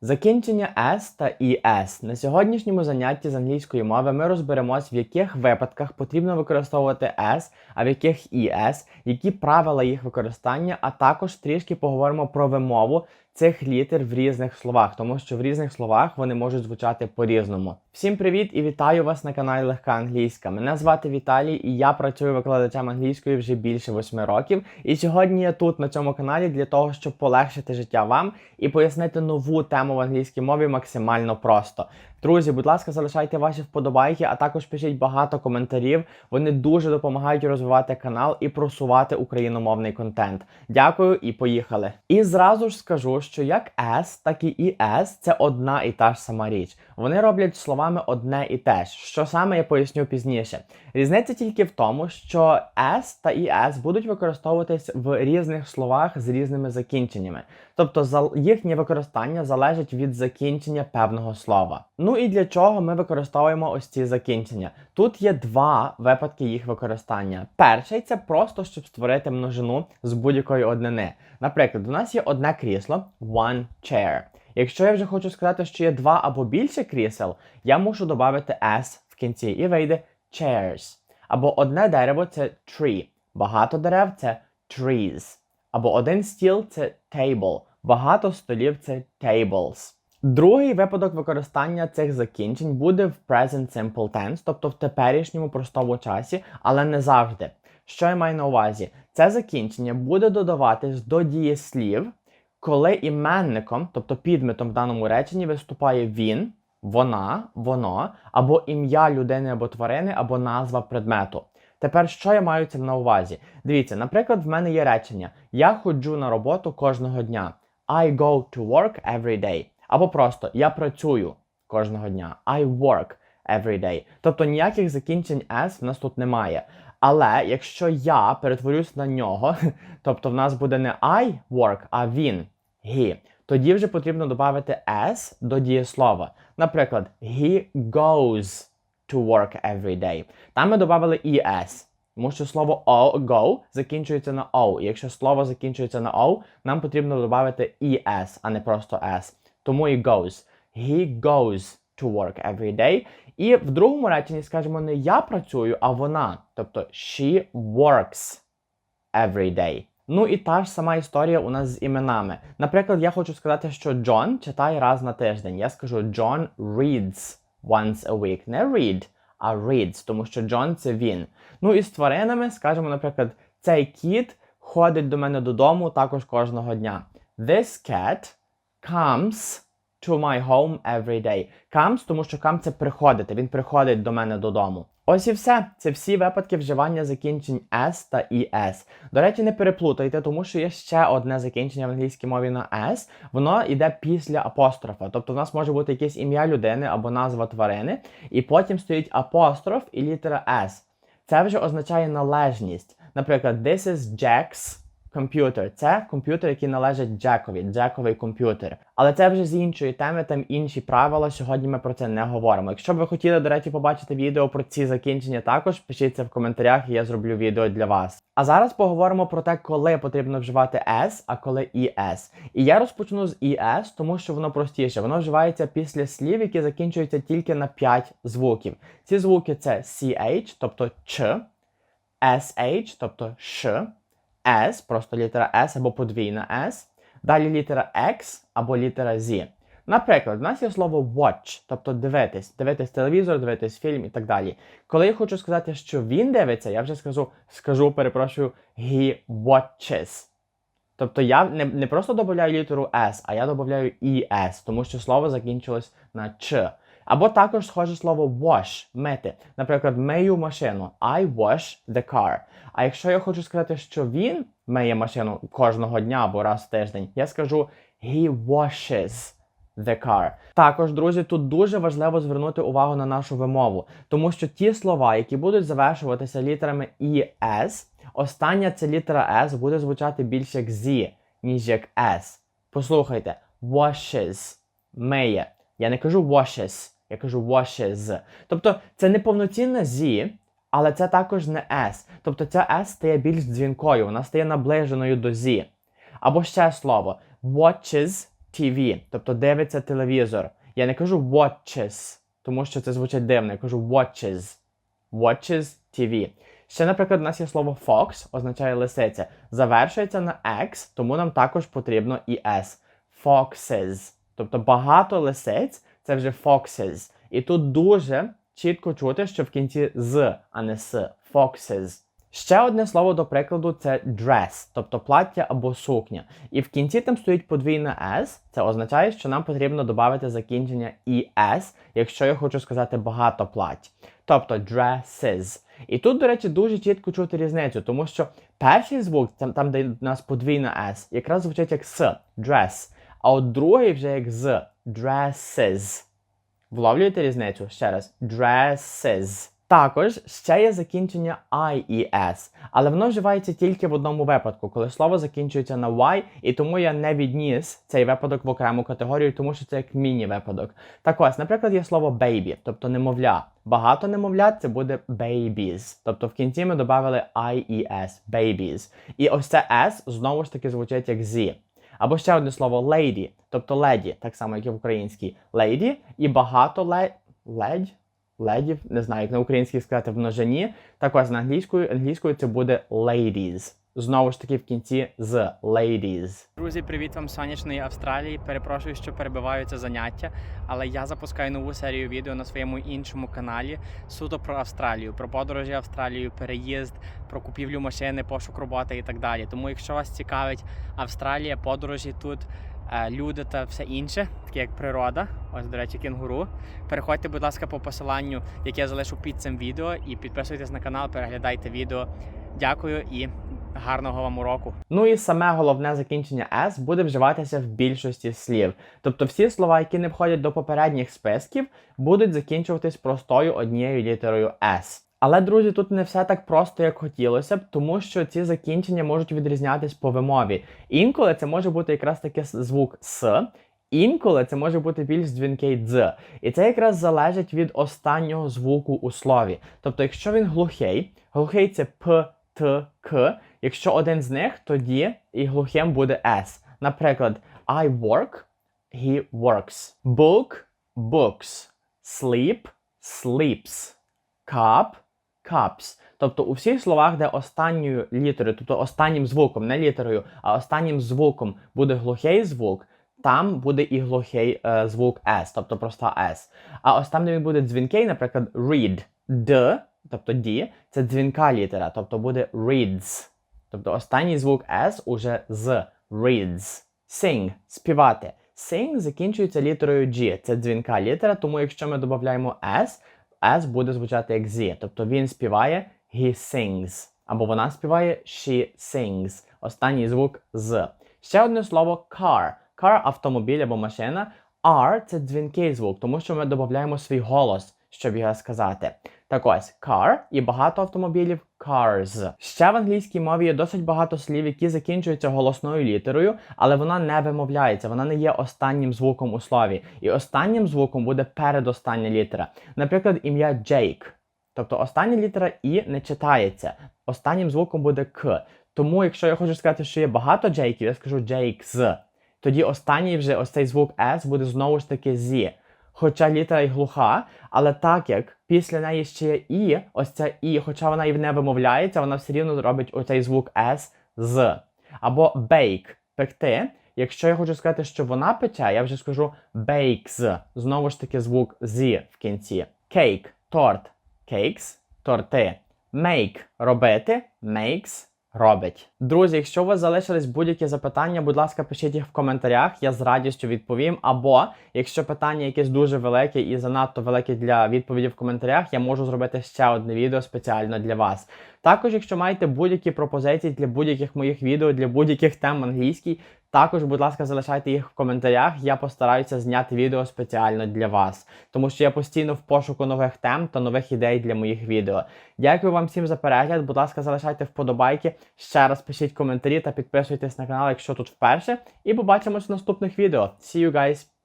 Закінчення S та ES. На сьогоднішньому занятті з англійської мови ми розберемось, в яких випадках потрібно використовувати S, а в яких ES, які правила їх використання, а також трішки поговоримо про вимову цих літер в різних словах, тому що в різних словах вони можуть звучати по-різному. Всім привіт і вітаю вас на каналі Легка Англійська. Мене звати Віталій, і я працюю викладачем англійської вже більше восьми років. І сьогодні я тут на цьому каналі для того, щоб полегшити життя вам і пояснити нову тему в англійській мові максимально просто. Друзі, будь ласка, залишайте ваші вподобайки, а також пишіть багато коментарів. Вони дуже допомагають розвивати канал і просувати україномовний контент. Дякую і поїхали. І зразу ж скажу, що як S, так і ES – це одна і та ж сама річ. Вони роблять словами одне і те ж. Що саме я поясню пізніше. Різниця тільки в тому, що S та ES будуть використовуватись в різних словах з різними закінченнями. Тобто їхнє використання залежить від закінчення певного слова. Ну і для чого ми використовуємо ось ці закінчення? Тут є два випадки їх використання. Перший це просто щоб створити множину з будь-якої однини. Наприклад, у нас є одне крісло one chair. Якщо я вже хочу сказати, що є два або більше крісел, я мушу додати s в кінці і вийде chairs. Або одне дерево це tree, багато дерев це trees. Або один стіл це table, багато столів це tables. Другий випадок використання цих закінчень буде в present simple tense, тобто в теперішньому простому часі, але не завжди. Що я маю на увазі? Це закінчення буде додаватись до дієслів, коли іменником, тобто підметом в даному реченні, виступає він, вона, воно, або ім'я людини або тварини, або назва предмету. Тепер що я маю цим на увазі? Дивіться, наприклад, в мене є речення: Я ходжу на роботу кожного дня. I go to work every day. Або просто я працюю кожного дня. I work every day. Тобто ніяких закінчень S в нас тут немає. Але якщо я перетворюсь на нього, тобто в нас буде не I work, а він, he, тоді вже потрібно додати S до дієслова. Наприклад, he goes to work every day. Там ми додали ES. Тому що слово go закінчується на O. І якщо слово закінчується на O, нам потрібно додати ES, а не просто S. Тому і goes. He goes to work every day. І в другому реченні скажемо не я працюю, а вона. Тобто she works every day. Ну і та ж сама історія у нас з іменами. Наприклад, я хочу сказати, що Джон читає раз на тиждень. Я скажу John reads once a week. Не read, а reads, тому що Джон це він. Ну і з тваринами скажемо, наприклад, цей кіт ходить до мене додому також кожного дня. This cat comes to my home every day. Comes, тому що come – це приходити. Він приходить до мене додому. Ось і все. Це всі випадки вживання закінчень S та ES. До речі, не переплутайте, тому що є ще одне закінчення в англійській мові на S. Воно йде після апострофа. Тобто в нас може бути якесь ім'я людини або назва тварини, і потім стоїть апостроф і літера S. Це вже означає належність. Наприклад, this is Jack's computer. Це комп'ютер, який належить Джекові, Джековий комп'ютер. Але це вже з іншої теми, там інші правила. Сьогодні ми про це не говоримо. Якщо ви хотіли, до речі, побачити відео про ці закінчення, також пишіть це в коментарях, і я зроблю відео для вас. А зараз поговоримо про те, коли потрібно вживати S, а коли ES. І я розпочну з ES, тому що воно простіше. Воно вживається після слів, які закінчуються тільки на 5 звуків. Ці звуки це CH, тобто Ч, SH, тобто Ш. S, просто літера S або подвійна S, далі літера X або літера Z. Наприклад, у нас є слово watch, тобто дивитись, дивитись телевізор, дивитись фільм і так далі. Коли я хочу сказати, що він дивиться, я вже скажу, скажу, перепрошую, he watches. Тобто я не, не просто додаю літеру S, а я додаю ES, тому що слово закінчилось на Ч. Або також схоже слово wash мити. Наприклад, мию машину. I wash the car. А якщо я хочу сказати, що він миє машину кожного дня або раз в тиждень, я скажу he washes the car. Також, друзі, тут дуже важливо звернути увагу на нашу вимову, тому що ті слова, які будуть завершуватися літерами ES, остання ця літера S буде звучати більш як Z, ніж як S. Послухайте, washes миє. Я не кажу washes, я кажу washes. Тобто це не повноцінна Z, але це також не S. Тобто ця S стає більш дзвінкою, вона стає наближеною до Z. Або ще слово watches TV, тобто дивиться телевізор. Я не кажу watches, тому що це звучить дивно. Я кажу watches. Watches TV. Ще, наприклад, у нас є слово fox, означає лисиця. Завершується на X, тому нам також потрібно і S. Foxes. Тобто багато лисиць це вже foxes. І тут дуже чітко чути, що в кінці з, а не с. Foxes. Ще одне слово до прикладу це dress, тобто плаття або сукня. І в кінці там стоїть подвійна S. Це означає, що нам потрібно додати закінчення ES, якщо я хочу сказати багато плать. Тобто dresses. І тут, до речі, дуже чітко чути різницю, тому що перший звук, там, там де у нас подвійна S, якраз звучить як с, dress. А от другий вже як з dresses. Вловлюєте різницю? Ще раз. Dresses. Також ще є закінчення IES, але воно вживається тільки в одному випадку, коли слово закінчується на Y, і тому я не відніс цей випадок в окрему категорію, тому що це як міні-випадок. Так ось, наприклад, є слово baby, тобто немовля. Багато немовлят це буде babies. Тобто в кінці ми додали IES, babies. І ось це S знову ж таки звучить як Z. Або ще одне слово lady, тобто леді, так само, як і в українській lady, і багато ле... ледь, ледів, не знаю, як на українській сказати в множині. Так ось на англійською, англійською це буде ladies. Знову ж таки в кінці з ladies. Друзі, привіт вам з сонячної Австралії. Перепрошую, що перебиваю це заняття, але я запускаю нову серію відео на своєму іншому каналі суто про Австралію, про подорожі Австралію, переїзд, про купівлю машини, пошук роботи і так далі. Тому, якщо вас цікавить Австралія, подорожі тут. е, Люди та все інше, таке як природа, ось до речі, кінгуру. Переходьте, будь ласка, по посиланню, яке я залишу під цим відео, і підписуйтесь на канал, переглядайте відео. Дякую і гарного вам уроку. Ну і саме головне закінчення S буде вживатися в більшості слів. Тобто всі слова, які не входять до попередніх списків, будуть закінчуватись простою однією літерою S. Але, друзі, тут не все так просто, як хотілося б, тому що ці закінчення можуть відрізнятись по вимові. Інколи це може бути якраз таки звук С, інколи це може бути більш дзвінкий дз. І це якраз залежить від останнього звуку у слові. Тобто, якщо він глухий, глухий це П, Т, К. Якщо один з них, тоді і глухим буде S. Наприклад, I work, he works. Book, books. Sleep, sleeps. Cup, cups. Тобто у всіх словах, де останньою літерою, тобто останнім звуком, не літерою, а останнім звуком буде глухий звук, там буде і глухий е, звук S, тобто проста S. А ось він буде дзвінкий, наприклад, read, D, тобто D, це дзвінка літера, тобто буде reads. Тобто останній звук S уже з reads. Sing співати. Sing закінчується літерою G. Це дзвінка літера, тому якщо ми додаємо S, S буде звучати як Z. Тобто він співає he sings. Або вона співає she sings. Останній звук з. Ще одне слово car. Car автомобіль або машина. R це дзвінкий звук, тому що ми додаємо свій голос, щоб його сказати. Так ось car і багато автомобілів cars. Ще в англійській мові є досить багато слів, які закінчуються голосною літерою, але вона не вимовляється, вона не є останнім звуком у слові. І останнім звуком буде передостання літера. Наприклад, ім'я Джейк. Тобто остання літера І не читається. Останнім звуком буде К. Тому, якщо я хочу сказати, що є багато Джейків, я скажу Джейкс. Тоді останній вже ось цей звук С буде знову ж таки зі. Хоча літера й глуха, але так як після неї ще є І, ось ця І, хоча вона і не вимовляється, вона все рівно робить оцей звук С з. Або bake пекти. Якщо я хочу сказати, що вона пече, я вже скажу bakes. Знову ж таки звук зі в кінці. Cake – торт. Cakes – торти. Make – робити. Makes – робить. Друзі, якщо у вас залишились будь-які запитання, будь ласка, пишіть їх в коментарях, я з радістю відповім. Або якщо питання якесь дуже велике і занадто велике для відповіді в коментарях, я можу зробити ще одне відео спеціально для вас. Також, якщо маєте будь-які пропозиції для будь-яких моїх відео, для будь-яких тем англійській, також, будь ласка, залишайте їх в коментарях. Я постараюся зняти відео спеціально для вас, тому що я постійно в пошуку нових тем та нових ідей для моїх відео. Дякую вам всім за перегляд. Будь ласка, залишайте вподобайки. Ще раз пишіть коментарі та підписуйтесь на канал, якщо тут вперше. І побачимось в наступних відео. See you guys!